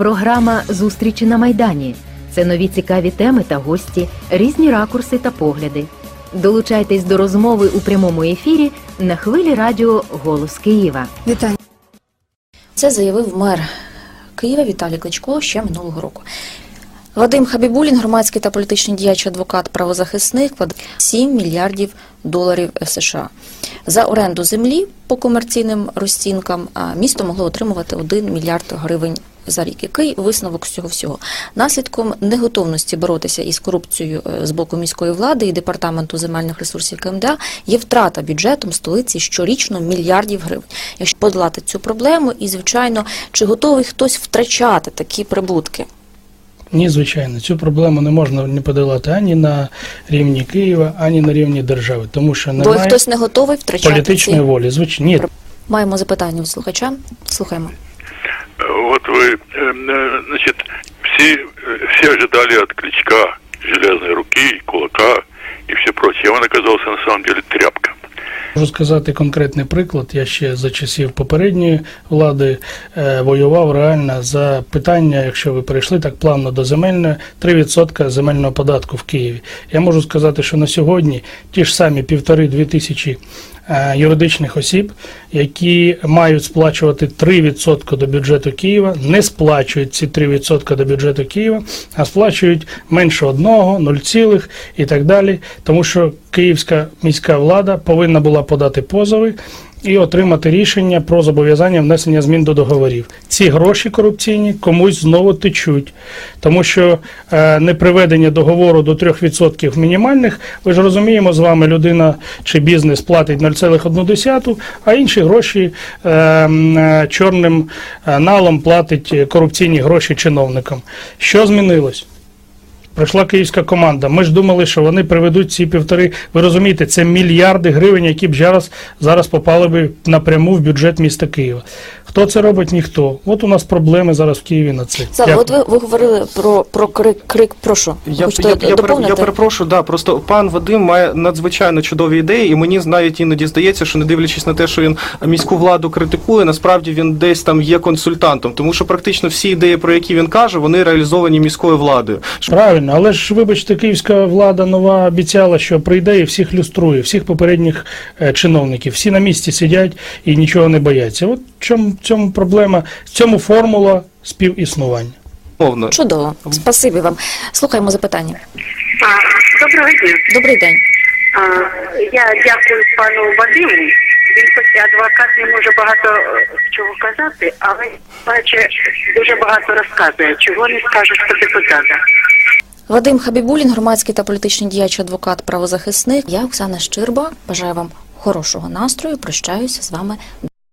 Програма Зустрічі на Майдані. Це нові цікаві теми та гості, різні ракурси та погляди. Долучайтесь до розмови у прямому ефірі на хвилі радіо Голос Києва. Вітання. Це заявив мер Києва Віталій Кличко ще минулого року. Вадим Хабібулін, громадський та політичний діяч, адвокат, правозахисник, вкладає 7 мільярдів доларів США. За оренду землі по комерційним розцінкам місто могло отримувати 1 мільярд гривень за рік. Який висновок з цього всього? Наслідком неготовності боротися із корупцією е, з боку міської влади і департаменту земельних ресурсів КМДА є втрата бюджетом столиці щорічно мільярдів гривень. Якщо подолати цю проблему, і звичайно, чи готовий хтось втрачати такі прибутки? Ні, звичайно, цю проблему не можна не подолати ані на рівні Києва, ані на рівні держави, тому що Бо хтось не готовий втрачати політичної ці... волі. Звичайно, ні, Маємо запитання у слухача. Слухаємо. Вот вы, э, э, значит, все, э, все ожидали от Кличка железной руки, кулака и все прочее. А он оказался на самом деле тряпка. Можу сказати конкретний приклад. Я ще за часів попередньої влади е, воював реально за питання, якщо ви перейшли так плавно до земельної, 3% земельного податку в Києві. Я можу сказати, що на сьогодні ті ж самі півтори-дві тисячі е, юридичних осіб, які мають сплачувати 3% до бюджету Києва, не сплачують ці 3% до бюджету Києва, а сплачують менше одного, 0, цілих і так далі. Тому що київська міська влада повинна була подати позови. І отримати рішення про зобов'язання внесення змін до договорів. Ці гроші корупційні комусь знову течуть, тому що е, неприведення договору до 3% мінімальних, ви ж розуміємо з вами, людина чи бізнес платить 0,1, а інші гроші е, е, чорним е, налом платить корупційні гроші чиновникам. Що змінилось? Прийшла київська команда. Ми ж думали, що вони приведуть ці півтори. Ви розумієте, це мільярди гривень, які б зараз, зараз попали б напряму в бюджет міста Києва. Хто це робить? Ніхто. От у нас проблеми зараз в Києві на це. Сава, от ви, ви говорили про, про крик, крик, прошу. Я, Хочете я, я, доповнити? я перепрошую, да, просто пан Вадим має надзвичайно чудові ідеї, і мені навіть іноді здається, що не дивлячись на те, що він міську владу критикує, насправді він десь там є консультантом, тому що практично всі ідеї, про які він каже, вони реалізовані міською владою. Правильно, але ж вибачте, київська влада нова обіцяла, що прийде і всіх люструє, всіх попередніх е, чиновників. Всі на місці сидять і нічого не бояться. От чому, цьому проблема, в цьому формула співіснування. Мовно. Чудово. Спасибі вам. Слухаємо запитання. Доброго дня. Добрий день. А, Я дякую пану Вадиму. Він хоч адвокат не може багато е, чого казати, але бачить, дуже багато розказує. Чого не скажеш про депутата? Вадим Хабібулін, громадський та політичний діяч, адвокат, правозахисник. Я Оксана Щирба. Бажаю вам хорошого настрою. Прощаюся з вами